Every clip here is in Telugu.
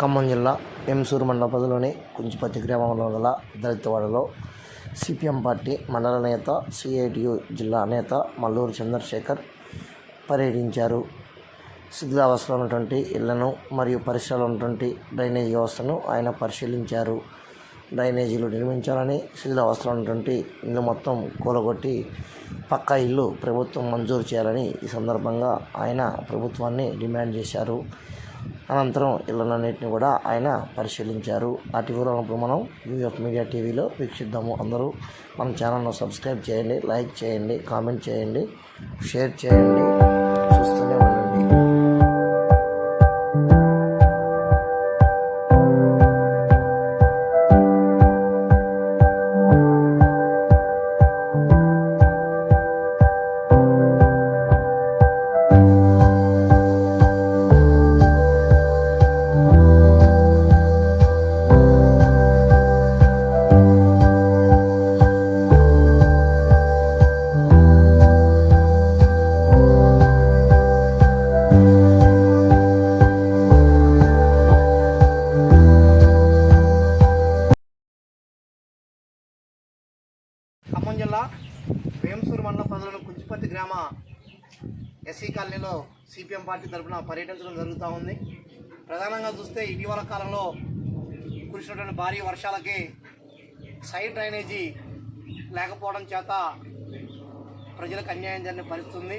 ఖమ్మం జిల్లా ఎంసూరు మండల పరిధిలోని కుంచిపత్తి గ్రామంలో గల దళితవాడలో సిపిఎం పార్టీ మండల నేత సిఐటియు జిల్లా నేత మల్లూరు చంద్రశేఖర్ పర్యటించారు. శిథిలావస్థలో ఉన్నటువంటి ఇళ్ళను మరియు పరిసరాలు ఉన్నటువంటి డ్రైనేజీ వ్యవస్థను ఆయన పరిశీలించారు. డ్రైనేజీలు నిర్మించాలని శిథిలావస్థలో ఉన్నటువంటి ఇల్లు మొత్తం కూలగొట్టి పక్కా ఇల్లు ప్రభుత్వం మంజూరు చేయాలని ఈ సందర్భంగా ఆయన ప్రభుత్వాన్ని డిమాండ్ చేశారు. అనంతరం ఇళ్ళన్నింటినీ కూడా ఆయన పరిశీలించారు. ఆ టీవీలో ఇప్పుడు మనం యూఎఫ్ మీడియా టీవీలో వీక్షిద్దాము అందరూ. మన ఛానల్ను సబ్స్క్రైబ్ చేయండి లైక్ చేయండి కామెంట్ చేయండి షేర్ చేయండి. చూస్తూనే కాలనీలో సిపిఎం పార్టీ తరఫున పర్యటించడం జరుగుతూ ఉంది. ప్రధానంగా చూస్తే ఇటీవల కాలంలో కురిసినటువంటి భారీ వర్షాలకి సైడ్ డ్రైనేజీ లేకపోవడం చేత ప్రజలకు అన్యాయం జరిగిన పరిస్థితుంది.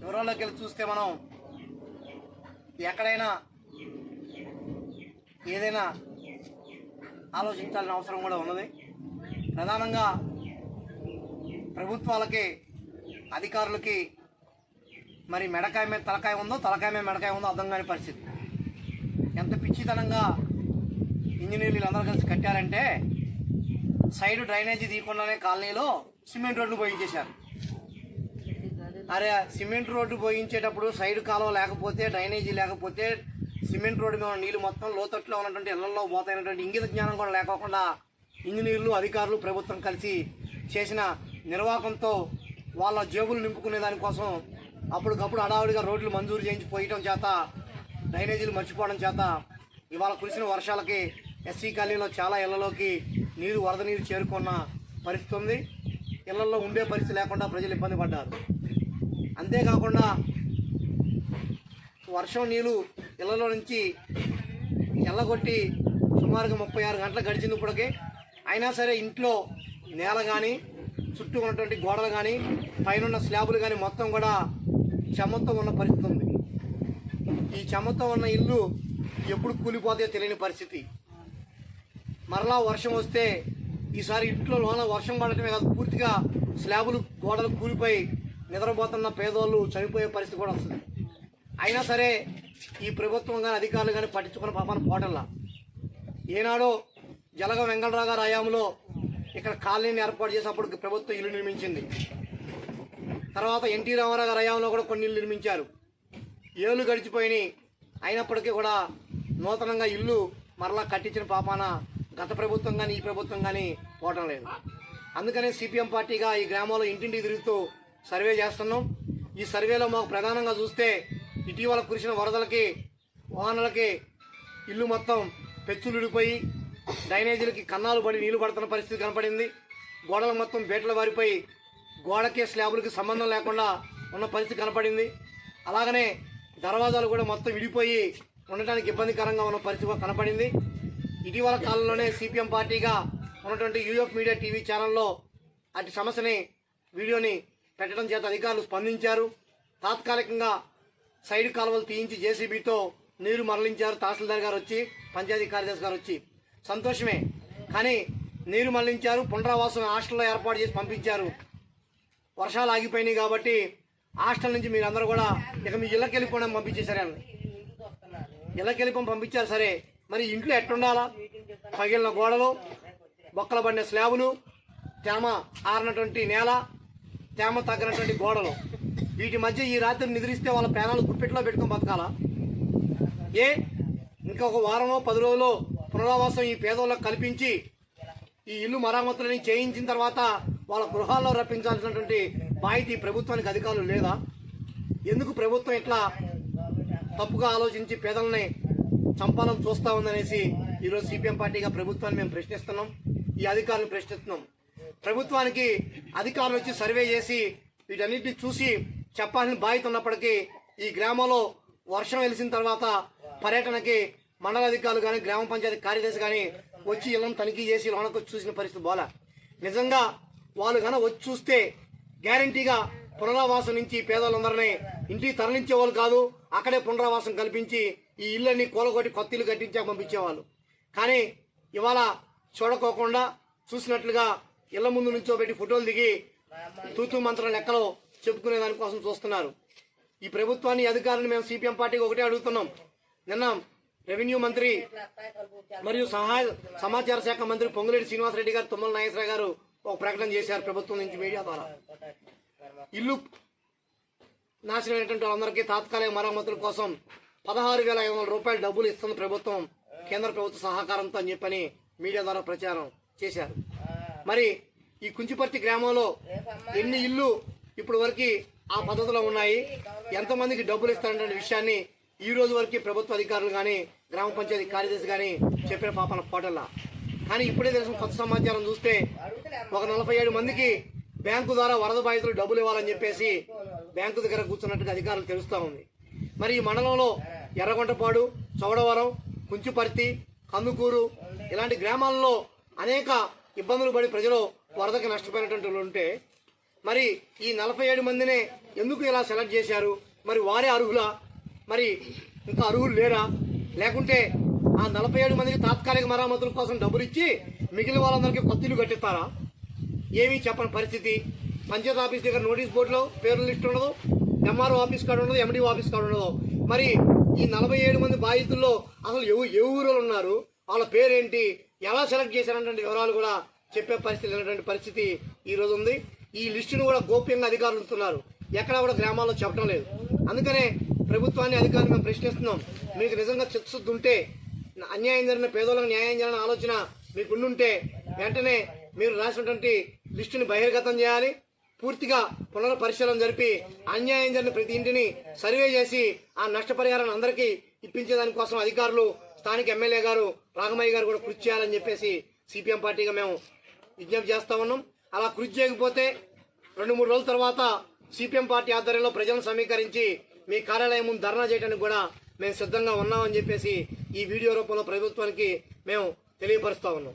వివరాల్లోకి వెళ్ళి చూస్తే మనం ఎక్కడైనా ఏదైనా ఆలోచించాల్సిన అవసరం కూడా ఉన్నది. ప్రధానంగా ప్రభుత్వాలకి అధికారులకి మరి మెడకాయ మీద తలకాయ ఉందో తలకాయ మీద మెడకాయ ఉందో అర్థం కాని పరిస్థితి. ఎంత పిచ్చితనంగా ఇంజనీర్లు వీళ్ళందరూ కలిసి కట్టారంటే సైడ్ డ్రైనేజీ తీయకుండానే కాలనీలో సిమెంట్ రోడ్లు పోయించేశారు. అరే సిమెంట్ రోడ్డు పోయించేటప్పుడు సైడ్ కాలువ లేకపోతే డ్రైనేజీ లేకపోతే సిమెంట్ రోడ్డు మీద నీళ్ళు నీళ్ళు మొత్తం లోతట్లో ఉన్నటువంటి ఇళ్ళలో పోతాయినటువంటి ఇంగిత జ్ఞానం కూడా లేకోకుండా ఇంజనీర్లు అధికారులు ప్రభుత్వం కలిసి చేసిన నిర్వాహకంతో వాళ్ళ జేబులు నింపుకునే దానికోసం అప్పటికప్పుడు హడావుడిగా రోడ్లు మంజూరు చేయించి పోయటం చేత డ్రైనేజీలు మర్చిపోవడం చేత ఇవాళ కురిసిన వర్షాలకి ఎస్సీ కాలనీలో చాలా ఇళ్ళలోకి నీరు వరద నీరు చేరుకున్న పరిస్థితి ఉంది. ఇళ్ళలో ఉండే పరిస్థితి లేకుండా ప్రజలు ఇబ్బంది పడ్డారు. అంతేకాకుండా వర్షం నీళ్ళు ఇళ్ళలో నుంచి ఎల్లగొట్టి సుమారుగా ముప్పై ఆరు గంటలు గడిచింది ఇప్పటికే. అయినా సరే ఇంట్లో నేల కానీ చుట్టూ ఉన్నటువంటి గోడలు కానీ పైన స్లాబులు కానీ మొత్తం కూడా చెమ్మతో ఉన్న పరిస్థితి ఉంది. ఈ చెమ్మతో ఉన్న ఇల్లు ఎప్పుడు కూలిపోతాయో తెలియని పరిస్థితి. మరలా వర్షం వస్తే ఈసారి ఇంట్లో లోన వర్షం పడటమే కాదు పూర్తిగా స్లాబులు గోడలు కూలిపోయి నిద్రపోతున్న పేదోళ్ళు చనిపోయే పరిస్థితి కూడా వస్తుంది. అయినా సరే ఈ ప్రభుత్వం కానీ అధికారులు కానీ పట్టించుకున్న పాపాన పోటల్లా. ఏనాడో జలగ వెంకటరావు గారి హయాంలో ఇక్కడ కాలనీని ఏర్పాటు చేసినప్పుడు ప్రభుత్వం ఇల్లు నిర్మించింది. తర్వాత ఎన్టీ రామారావు గారి హయాంలో కూడా కొన్ని ఇల్లు నిర్మించారు. ఏళ్ళు గడిచిపోయినాయి. అయినప్పటికీ కూడా నూతనంగా ఇల్లు మరలా కట్టించిన పాపాన గత ప్రభుత్వం కానీ ఈ ప్రభుత్వం కానీ పోవటం లేదు. అందుకనే సిపిఎం పార్టీగా ఈ గ్రామంలో ఇంటింటికి తిరుగుతూ సర్వే చేస్తున్నాం. ఈ సర్వేలో మాకు ప్రధానంగా చూస్తే ఇటీవల కురిసిన వరదలకి వాహనాలకి ఇల్లు మొత్తం పెచ్చులుడిపోయి డ్రైనేజీలకి కన్నాలు పడి నీళ్ళు పడుతున్న పరిస్థితి కనపడింది. గోడలు మొత్తం బేటలు వారిపోయి గోడకి స్లాబులకి సంబంధం లేకుండా ఉన్న పరిస్థితి కనపడింది. అలాగనే దర్వాజాలు కూడా మొత్తం విడిపోయి ఉండటానికి ఇబ్బందికరంగా ఉన్న పరిస్థితి కనపడింది. ఇటీవల కాలంలోనే సిపిఎం పార్టీగా ఉన్నటువంటి యూఎఫ్ మీడియా టీవీ ఛానల్లో అటు సమస్యని వీడియోని పెట్టడం చేత అధికారులు స్పందించారు. తాత్కాలికంగా సైడ్ కాలువలు తీయించి జేసీబీతో నీరు మరలించారు. తహసీల్దార్ గారు వచ్చి పంచాయతీ కార్యదర్శి గారు వచ్చి సంతోషమే. కానీ నీరు మరలించారు. పునరావాసం హాస్టల్లో ఏర్పాటు చేసి పంపించారు. వర్షాలు ఆగిపోయినాయి కాబట్టి హాస్టల్ నుంచి మీరు అందరూ కూడా ఇక మీ ఇళ్ళకి వెళ్ళిపోవడం పంపించేశారు ఇళ్ళకి వెళ్ళిపోయి పంపించారు సరే. మరి ఇంట్లో ఎట్టుండాలా పగిలిన గోడలు బొక్కల పడిన స్లాబులు తేమ ఆరినటువంటి నేల తేమ తగ్గినటువంటి గోడలు. వీటి మధ్య ఈ రాత్రి నిద్రిస్తే వాళ్ళ పేనాలు గుప్పెట్లో పెట్టుకొని బతకాలా? ఏ? ఇంకొక వారమో పది రోజులు పునరావాసం ఈ పేదోళ్ళకు కల్పించి ఈ ఇల్లు మరామతులని చేయించిన తర్వాత వాళ్ళ గృహాల్లో రప్పించాల్సినటువంటి బాధ్యత ప్రభుత్వానికి అధికారులు లేదా? ఎందుకు ప్రభుత్వం ఇట్లా తప్పుగా ఆలోచించి పేదల్ని చంపాలని చూస్తూ ఉందనేసి ఈరోజు సిపిఎం పార్టీగా ప్రభుత్వాన్ని మేము ప్రశ్నిస్తున్నాం. ఈ అధికారులను ప్రశ్నిస్తున్నాం. ప్రభుత్వానికి అధికారులు వచ్చి సర్వే చేసి వీటన్నిటిని చూసి చెప్పాల్సిన బాధ్యత ఉన్నప్పటికీ ఈ గ్రామంలో వర్షం వెలిసిన తర్వాత పర్యటనకి మండల అధికారులు కానీ గ్రామ పంచాయతీ కార్యదర్శి కానీ వచ్చి ఇళ్ళను తనిఖీ చేసి లోనకు చూసిన పరిస్థితి బాలా. నిజంగా వాళ్ళు కనుక వచ్చి చూస్తే గ్యారంటీగా పునరావాసం నుంచి పేదవాళ్ళందరినీ ఇంటికి తరలించే వాళ్ళు కాదు అక్కడే పునరావాసం కల్పించి ఈ ఇళ్ళని కూలగొట్టి కొత్త ఇల్లు కట్టించాక పంపించేవాళ్ళు. కానీ ఇవాళ చూడకోకుండా చూసినట్లుగా ఇళ్ళ ముందు నుంచోబెట్టి ఫోటోలు దిగి తూతూ మంత్రం లెక్కలో చెప్పుకునే దానికోసం చూస్తున్నారు. ఈ ప్రభుత్వాన్ని అధికారులను మేము సిపిఎం పార్టీకి ఒకటే అడుగుతున్నాం. నిన్న రెవెన్యూ మంత్రి మరియు సహాయ సమాచార శాఖ మంత్రి పొంగులేటి శ్రీనివాసరెడ్డి గారు తుమ్మల నాగేశ్వర గారు ఒక ప్రకటన చేశారు ప్రభుత్వం నుంచి మీడియా ద్వారా. ఇల్లు నాశనమైనటువంటి వాళ్ళందరికీ తాత్కాలిక మరమ్మతుల కోసం పదహారు వేల ఐదు వందల రూపాయలు డబ్బులు ఇస్తుంది ప్రభుత్వం కేంద్ర ప్రభుత్వ సహకారంతో అని చెప్పని మీడియా ద్వారా ప్రచారం చేశారు. మరి ఈ కుంచిపర్తి గ్రామంలో ఎన్ని ఇల్లు ఇప్పటి వరకు ఆ పద్ధతిలో ఉన్నాయి? ఎంతమందికి డబ్బులు ఇస్తారనే విషయాన్ని ఈ రోజు వరకు ప్రభుత్వ అధికారులు కానీ గ్రామ పంచాయతీ కార్యదర్శి కానీ చెప్పిన పాపన పోటల్లా కానీ ఇప్పుడే తెలిసిన కొత్త సమాచారం చూస్తే ఒక నలభై ఏడు మందికి బ్యాంకు ద్వారా వరద బాధితులు డబ్బులు ఇవ్వాలని చెప్పేసి బ్యాంకు దగ్గర కూర్చున్నట్టుగా అధికారులు తెలుస్తూ ఉంది. మరి ఈ మండలంలో ఎర్రగొంటపాడు చౌడవరం కుంచుపర్తి కందుకూరు ఇలాంటి గ్రామాల్లో అనేక ఇబ్బందులు పడి ప్రజలు వరదకి నష్టపోయినటువంటి ఉంటే మరి ఈ నలభై ఏడు మందినే ఎందుకు ఇలా సెలెక్ట్ చేశారు? మరి వారే అర్హులా? మరి ఇంకా అర్హులు లేరా? లేకుంటే ఆ నలభై ఏడు మందికి తాత్కాలిక మరామతుల కోసం డబ్బులు ఇచ్చి మిగిలిన వాళ్ళందరికీ కొత్త ఇల్లు కట్టిస్తారా? ఏమీ చెప్పని పరిస్థితి. పంచాయత్ ఆఫీస్ దగ్గర నోటీస్ బోర్డులో పేర్ల లిస్ట్ ఉండదు ఎంఆర్ఓ ఆఫీస్ కార్డు ఉండదు ఎండి ఆఫీస్ కార్డు ఉండదు. మరి ఈ నలభై ఏడు మంది బాధితుల్లో అసలు ఎవ ఎవరు ఉన్నారు? వాళ్ళ పేరేంటి? ఎలా సెలెక్ట్ చేశారంటే వివరాలు కూడా చెప్పే పరిస్థితి లేనటువంటి పరిస్థితి ఈ ఉంది. ఈ లిస్టును కూడా గోప్యంగా అధికారులు ఉంటున్నారు ఎక్కడా కూడా గ్రామాల్లో చెప్పడం లేదు. అందుకనే ప్రభుత్వాన్ని అధికారులు మేము ప్రశ్నిస్తున్నాం. మీకు నిజంగా చిత్తశుద్ధి ఉంటే అన్యాయం జరిగిన పేదోళ్ళకి న్యాయం చేయాలనే ఆలోచన మీకుండుంటే వెంటనే మీరు రాసినటువంటి లిస్టుని బహిర్గతం చేయాలి. పూర్తిగా పునఃపరిశీలన జరిపి అన్యాయం జరిగిన ప్రతి ఇంటిని సర్వే చేసి ఆ నష్టపరిహారాన్ని అందరికీ ఇప్పించేదానికోసం అధికారులు స్థానిక ఎమ్మెల్యే గారు రాఘమయ్య గారు కూడా కృషి చేయాలని చెప్పేసి సిపిఎం పార్టీగా మేము విజ్ఞప్తి చేస్తా ఉన్నాం. అలా కృషి చేయకపోతే రెండు మూడు రోజుల తర్వాత సిపిఎం పార్టీ ఆధ్వర్యంలో ప్రజలను సమీకరించి మీ కార్యాలయం ముందు ధర్నా చేయడానికి కూడా మేము సిద్ధంగా ఉన్నామని చెప్పేసి ఈ వీడియో రూపంలో ప్రభుత్వానికి మేము తెలియపరుస్తూ ఉన్నాం.